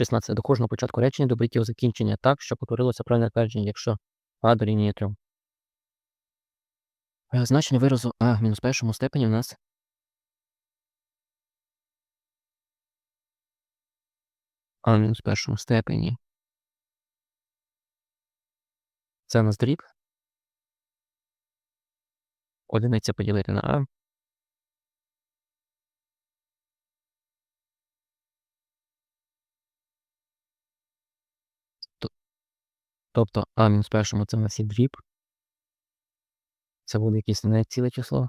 16. До кожного початку речення доберіть його закінчення так, щоб утворилося правильне твердження, якщо А дорівнює 3. Е, Значення виразу А в мінус першому степені у нас А в мінус першому степені. Це у нас дріб. Одиниця поділити на А. Тобто А в мінус першому це у нас є дріб. Це буде якесь не ціле число.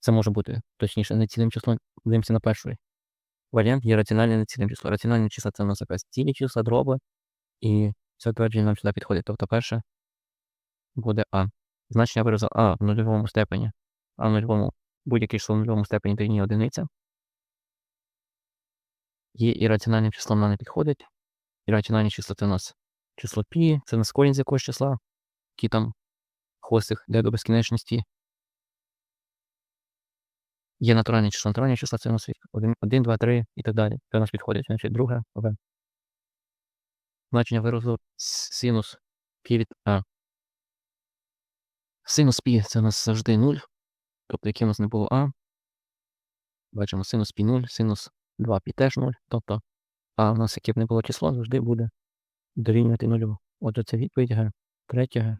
Це може бути, точніше, не цілим числом. Дивимося на перший варіант, є раціональне нецілим число. Раціональне числа це у нас якась цілі числа, дроби. І це твердження нам сюди підходить. Тобто перше буде А. Значення виразу А в нульовому степені. А в нульовому будь-яке число в нульовому степені дорівнює одиниця. Є ірраціональним числом нам не підходить. Ірраціональні числа це у нас число пі, це корінь з якогось числа, який там хвостик йде до безкінечності. Є натуральні числа. Натуральні числа це у нас 1, 2, 3 і так далі. Це у нас підходить. Значить, друге В. Значення виразу синус пі від А. Синус пі це у нас завжди 0. Тобто, яке у нас не було А. Бачимо синус пі 0, синус 2 пі теж 0. Тобто А в нас яке б не було число, завжди буде дорівнювати нульову. Отже, це відповідь Г. Третя Г.